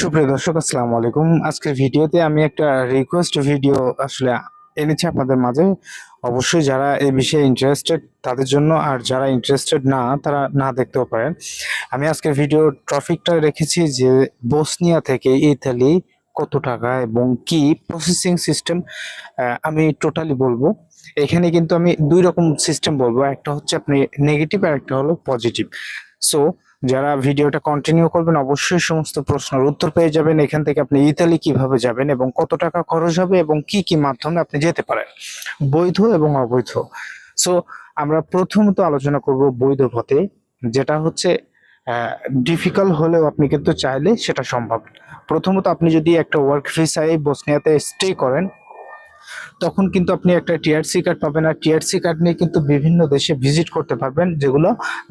সুপ্রিয় দর্শক, আসসালামু আলাইকুম। আজকের ভিডিওতে আমি একটা রিকোয়েস্ট ভিডিও আসলে এনেছি আপনাদের মাঝে। অবশ্যই যারা এই বিষয়ে ইন্টারেস্টেড তাদের জন্য, আর যারা ইন্টারেস্টেড না, তারা না দেখতেও পারেন। আমি আজকের ভিডিও টপিকটা রেখেছি যে বসনিয়া থেকে ইতালি কত টাকা এবং কি প্রসেসিং সিস্টেম আমি টোটালি বলব। এখানে কিন্তু আমি দুই রকম সিস্টেম বলব। একটা হচ্ছে আপনি নেগেটিভ আর একটা হলো পজিটিভ সো যারা ভিডিওটা কন্টিনিউ করবেন, অবশ্যই সমস্ত প্রশ্নের উত্তর পেয়ে যাবেন। এখান থেকে আপনি ইতালি কীভাবে যাবেন এবং কত টাকা খরচ হবে এবং কি কি মাধ্যমে আপনি যেতে পারেন। বৈধ এবং অবৈধ। সো আমরা প্রথমত আলোচনা করব বৈধ পথে, যেটা হচ্ছে ডিফিকাল্ট হলেও আপনি কিন্তু চাইলে সেটা সম্ভব। প্রথমত আপনি যদি একটা ওয়ার্ক ভিসায় বসনিয়াতে স্টে করেন, তখন কিন্তু আপনি একটা টিআরসি কার্ড পাবেন। আর টিআরসি কার্ড নিয়ে কিন্তু বিভিন্ন দেশে ভিজিট করতে পারবেন, যেগুলো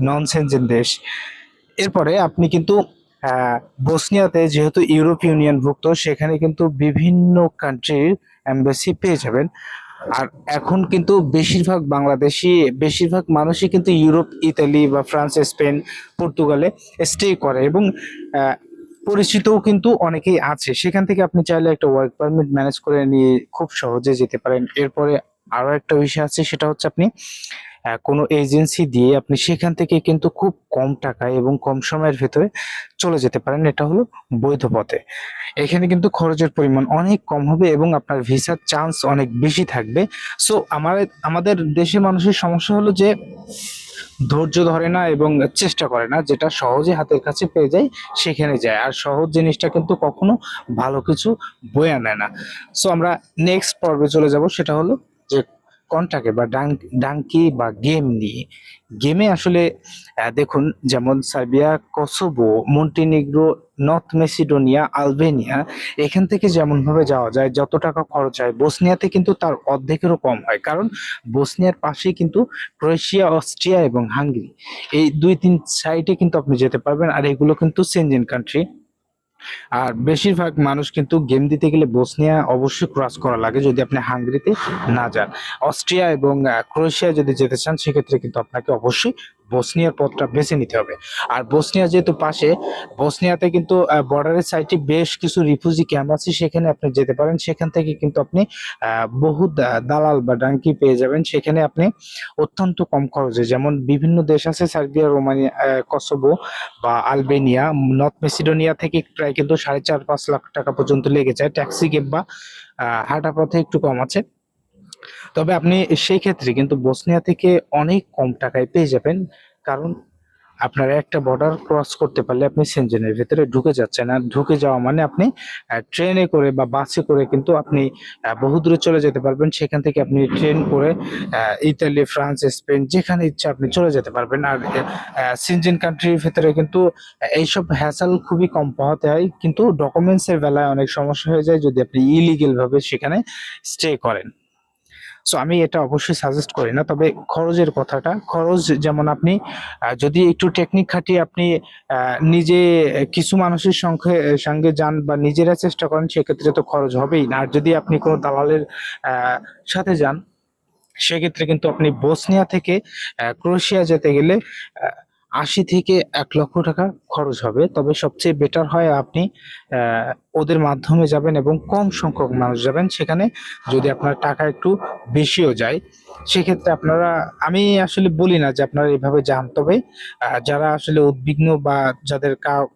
নন সেনজেন দেশ। এরপরে আপনি কিন্তু বসনিয়াতে যেহেতু ইউরোপ ইউনিয়ন ভুক্ত সেখানে কিন্তু বিভিন্ন কান্ট্রির এম্বাসি পেয়ে যাবেন। আর এখন কিন্তু বেশিরভাগ বাংলাদেশি, বেশিরভাগ মানুষই কিন্তু ইউরোপ ইতালি বা ফ্রান্স স্পেন পর্তুগালে স্টে করে এবং পরিচিতও কিন্তু অনেকেই আছে। সেখান থেকে আপনি চাইলে একটা ওয়ার্ক পারমিট ম্যানেজ করে নিয়ে খুব সহজে যেতে পারেন। এরপরে আরও একটা বিষয় আছে, সেটা হচ্ছে আপনি কোনো এজেন্সি দিয়ে আপনি সেখান থেকে কিন্তু খুব কম টাকায় এবং কম সময়ের ভেতরে চলে যেতে পারেন। এটা হলো বৈধ পথে। এখানে কিন্তু খরচের পরিমাণ অনেক কম হবে এবং আপনার ভিসার চান্স অনেক বেশি থাকবে। সো আমার, আমাদের দেশের মানুষের সমস্যা হলো যে ধৈর্য ধরে না এবং চেষ্টা করে না, যেটা সহজে হাতের কাছে পেয়ে যায়, সেখানে যায়। আর সহজ জিনিসটা কিন্তু কখনো ভালো কিছু বয়ে আনে না। সো আমরা নেক্সট পর্বে চলে যাব। সেটা হলো যে কন্টাকে বা ডাঙ্কি বা গেম নিয়ে? গেমে আসলে দেখুন, যেমন Serbia, Kosovo, Montenegro, North Macedonia, Albania, এখান থেকে যেমনভাবে যাওয়া যায়, যত টাকা খরচ হয়, বসনিয়াতে কিন্তু তার অর্ধেকেরও কম হয়। কারণ বসনিয়ার পাশেই কিন্তু ক্রোয়েশিয়া, অস্ট্রিয়া এবং হাঙ্গেরি। এই দুই তিন সাইডে কিন্তু আপনি যেতে পারবেন, আর এগুলো কিন্তু সেনজেন কান্ট্রি আর বেশিরভাগ মানুষ কিন্তু গেম দিতে গেলে বসনিয়া অবশ্যই ক্রস করা লাগে যদি আপনি হাঙ্গেরিতে না যান। অস্ট্রিয়া এবং ক্রোয়েশিয়া যদি যেতে চান, সেক্ষেত্রে কিন্তু আপনাকে অবশ্যই বসনিয়ার পথটা বেছে নিতে হবে। আর বসনিয়া যেহেতু পাশে, বসনিয়াতে কিন্তু বর্ডারের সাইডে বেশ কিছু রিফিউজি ক্যাম্প আছে। সেখানে আপনি যেতে পারেন। সেখান থেকে কিন্তু আপনি বহু দালাল বা ডাঙ্কি পেয়ে যাবেন। সেখানে আপনি অত্যন্ত কম খরচে, যেমন বিভিন্ন দেশ আছে, সার্বিয়া রোমানিয়া কসোভো বা আলবেনিয়া। নর্থ মেসিডোনিয়া থেকে প্রায় কিন্তু সাড়ে চার পাঁচ লাখ টাকা পর্যন্ত লেগে যায়। ট্যাক্সি ক্যাব বা হাঁটা পথে একটু কম আছে। তবে আপনি সেই ক্ষেত্রে কিন্তু বসনিয়া থেকে অনেক কম টাকায় পেয়ে যাবেন। কারণ আপনার একটা বর্ডার ক্রস করতে পারলে আপনি সেনজেনের ভিতরে ঢুকে যাচ্ছেন। আর ঢুকে যাওয়া মানে আপনি ট্রেনে করে বা বাসে করে কিন্তু আপনি আহ, বহু দূরে চলে যেতে পারবেন। সেখান থেকে আপনি ট্রেন করে ইতালি ফ্রান্স স্পেন যেখানে ইচ্ছা আপনি চলে যেতে পারবেন। আর সিনজেন কান্ট্রির ভিতরে কিন্তু এইসব হ্যাসাল খুবই কম পাওয়াতে হয়। কিন্তু ডকুমেন্টসের বেলায় অনেক সমস্যা হয়ে যায় যদি আপনি ইলিগেলভাবে সেখানে স্টে করেন। সো আমি এটা অবশ্যই সাজেস্ট করি না, তবে খরচের কথাটা। খরচ যেমন আপনি যদি একটু টেকনিক খাটিয়ে আপনি নিজে, কিছু মানুষের সঙ্গে সঙ্গে যান বা নিজেরা চেষ্টা করেন, সেক্ষেত্রে তো খরচ হবেই না। আর যদি আপনি কোনো দালালের সাথে যান, সেক্ষেত্রে কিন্তু আপনি বসনিয়া থেকে ক্রোয়েশিয়া যেতে গেলে আশি থেকে এক লক্ষ টাকা খরচ হবে। তবে সবচেয়ে বেটার হয় আপনি ওদের মাধ্যমে যাবেন এবং কম সংখ্যক মানুষ যাবেন। সেখানে যদি আপনার টাকা একটু বেশিও যায়, সেক্ষেত্রে আপনারা, আমি আসলে বলি না যে আপনারা এভাবে যান। তবে যারা আসলে উদ্বিগ্ন বা যাদের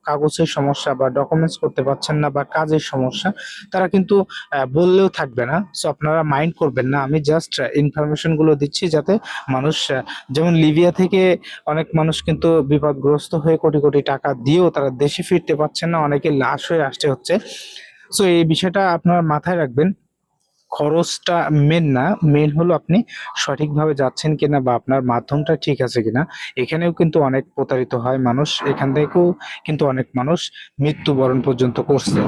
কাগজের সমস্যা বা ডকুমেন্টস করতে পারছেন না বা কাজের সমস্যা, তারা কিন্তু বললেও থাকবে না। সো আপনারা মাইন্ড করবেন না। আমি জাস্ট ইনফরমেশনগুলো দিচ্ছি যাতে মানুষ যেমন লিবিয়া থেকে অনেক মানুষ কিন্তু বিপদগ্রস্ত হয়ে কোটি কোটি টাকা দিয়েও তারা দেশে ফিরতে পারছেন না। অনেকে লাশ হয়ে আসতে হচ্ছে। সো এই বিষয়টা আপনারা মাথায় রাখবেন। খরচটা মেন না মেন হলো আপনি সঠিকভাবে যাচ্ছেন কিনা বা আপনার মাধ্যমটা ঠিক আছে কিনা। এখানেও কিন্তু অনেক প্রতারিত হয় মানুষ, এখান থেকেও কিন্তু অনেক মানুষ মৃত্যুবরণ পর্যন্ত করছে।